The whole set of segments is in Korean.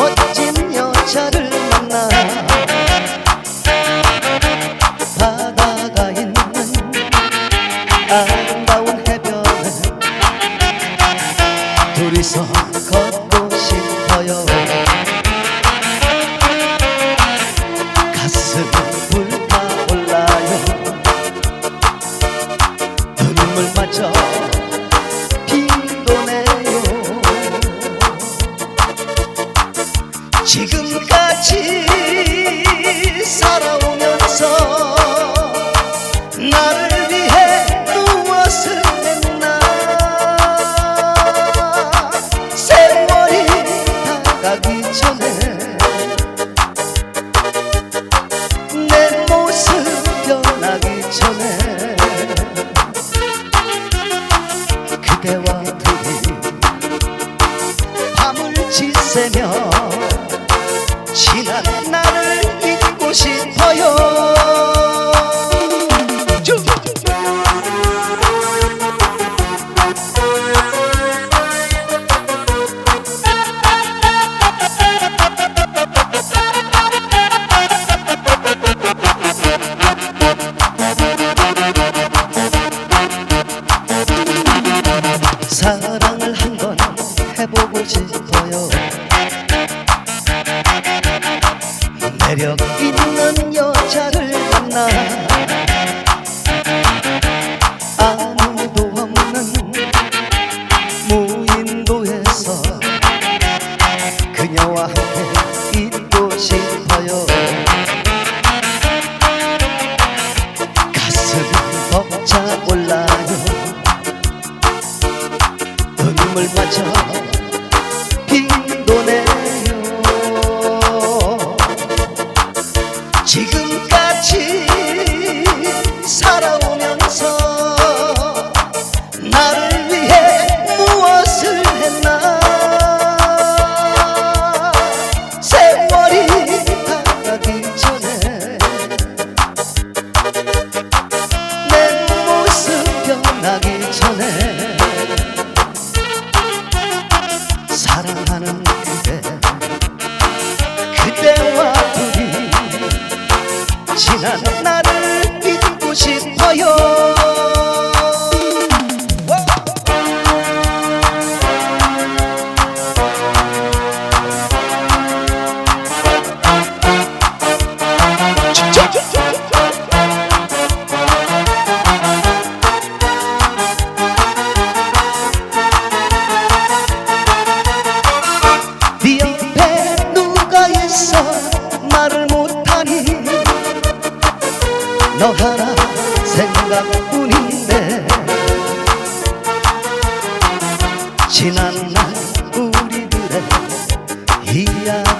멋진 여자를 만나 바다가 있는 아름다운 해변에 둘이서 걷고 싶어요. 가슴 불타올라요. 눈물마저 나를 잊고 싶어요. 사랑을 한 번 해보고 싶어요. 매력 있는 여자를 만나. 살아오면서 나를 위해 무엇을 했나? 세월이 가기 전에 내 모습 변하기 전에 사랑하는 그대 그대와 둘이 지난 날 지난 날 우리들의 이야기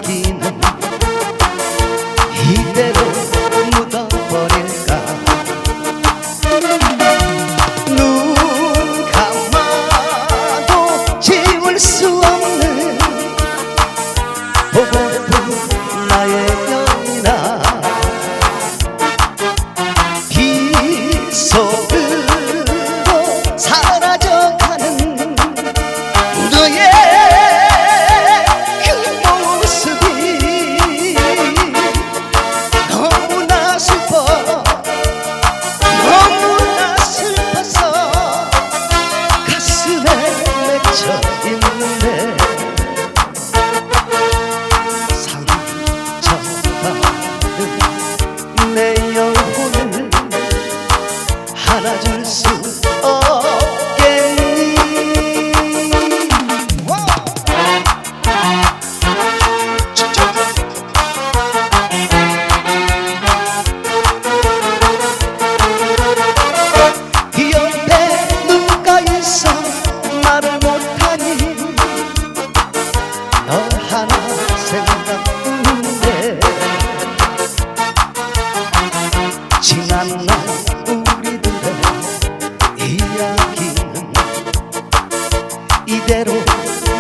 이대로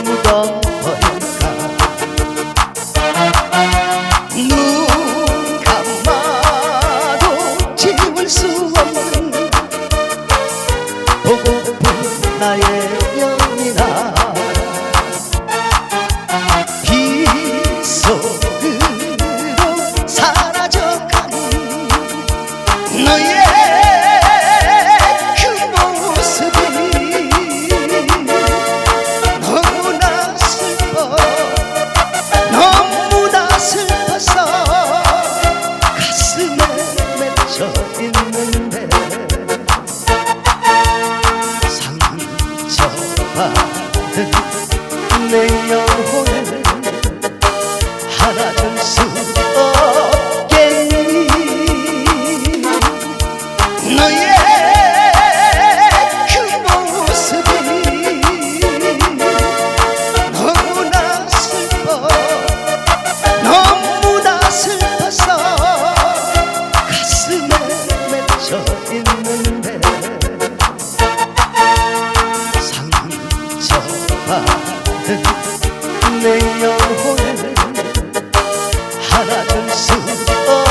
묻어버릴까? 눈 감아도 지울 수 없는 보고픈 나의 영이나 내 영혼을 하나 될수 없